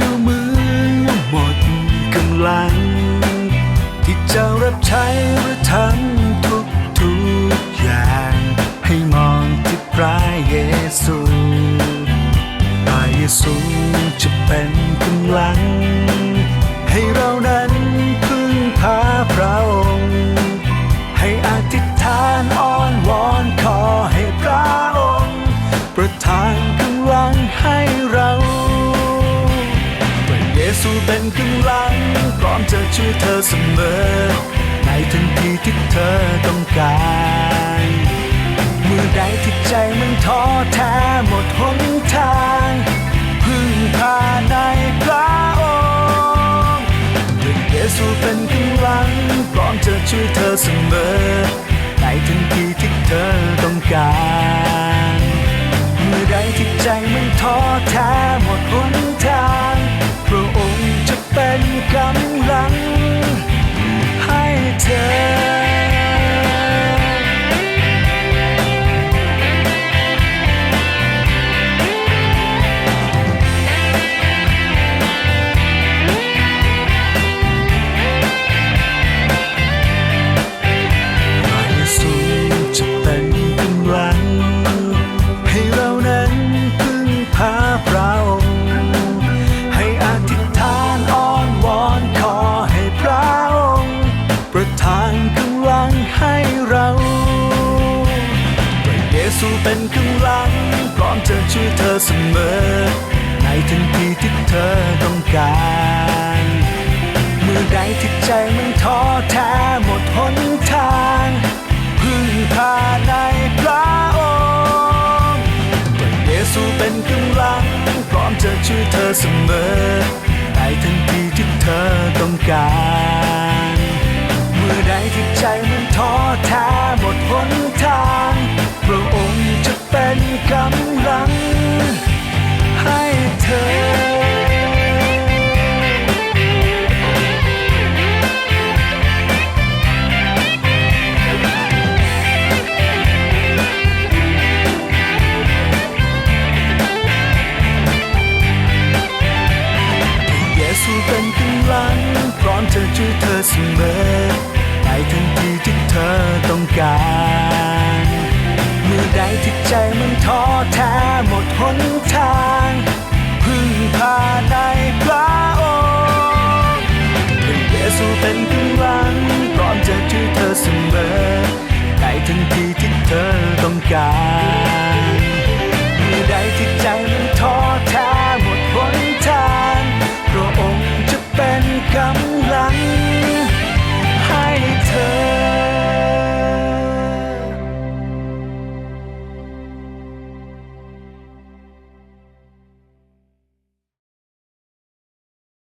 ดูมือว่าหมดกำลัง ที่จะรับใช้หรือทำทุกทุกอย่าง ให้มองที่พระเยซูพระเยซูจะเป็นกำลัง ให้เรานั้นพึ่งพาพระองค์ให้อธิษฐานอ้อนวอนขอให้พระองค์ประทานกำลังให้ ระเยซูเป็นกำลังพร้อมจะช่วยเธอเสมอ ในทันทีที่เธอต้องการเมื่อใดที่ใจมันท้อแท้หมดหนทางพึ่งพาในพระองค์พระเยซูเป็นกำลังพร้อมจะช่วยเธอเสมอ ในทันทีที่เธอต้องการ เมื่อใดที่ใจมันท้อแท้หมดหน ระเยซูเป็นกำลังพร้อมจะช่วยเธอเสมอ ในทันทีที่เธอต้องการเมื่อใดที่ใจมันท้อแท้หมดหนทางพึ่งพาในพระองค์พระเยซูเป็นกำลังพร้อมจะช่วยเธอเสมอ ในทันทีที่เธอต้องการ เมื่อใดที่ใจ นทางพึ่งพาในพระองค์พระเยซูเป็นกำลังพร้อมจะช่วยเธอเสมอในทันทีที่เธอต้องการ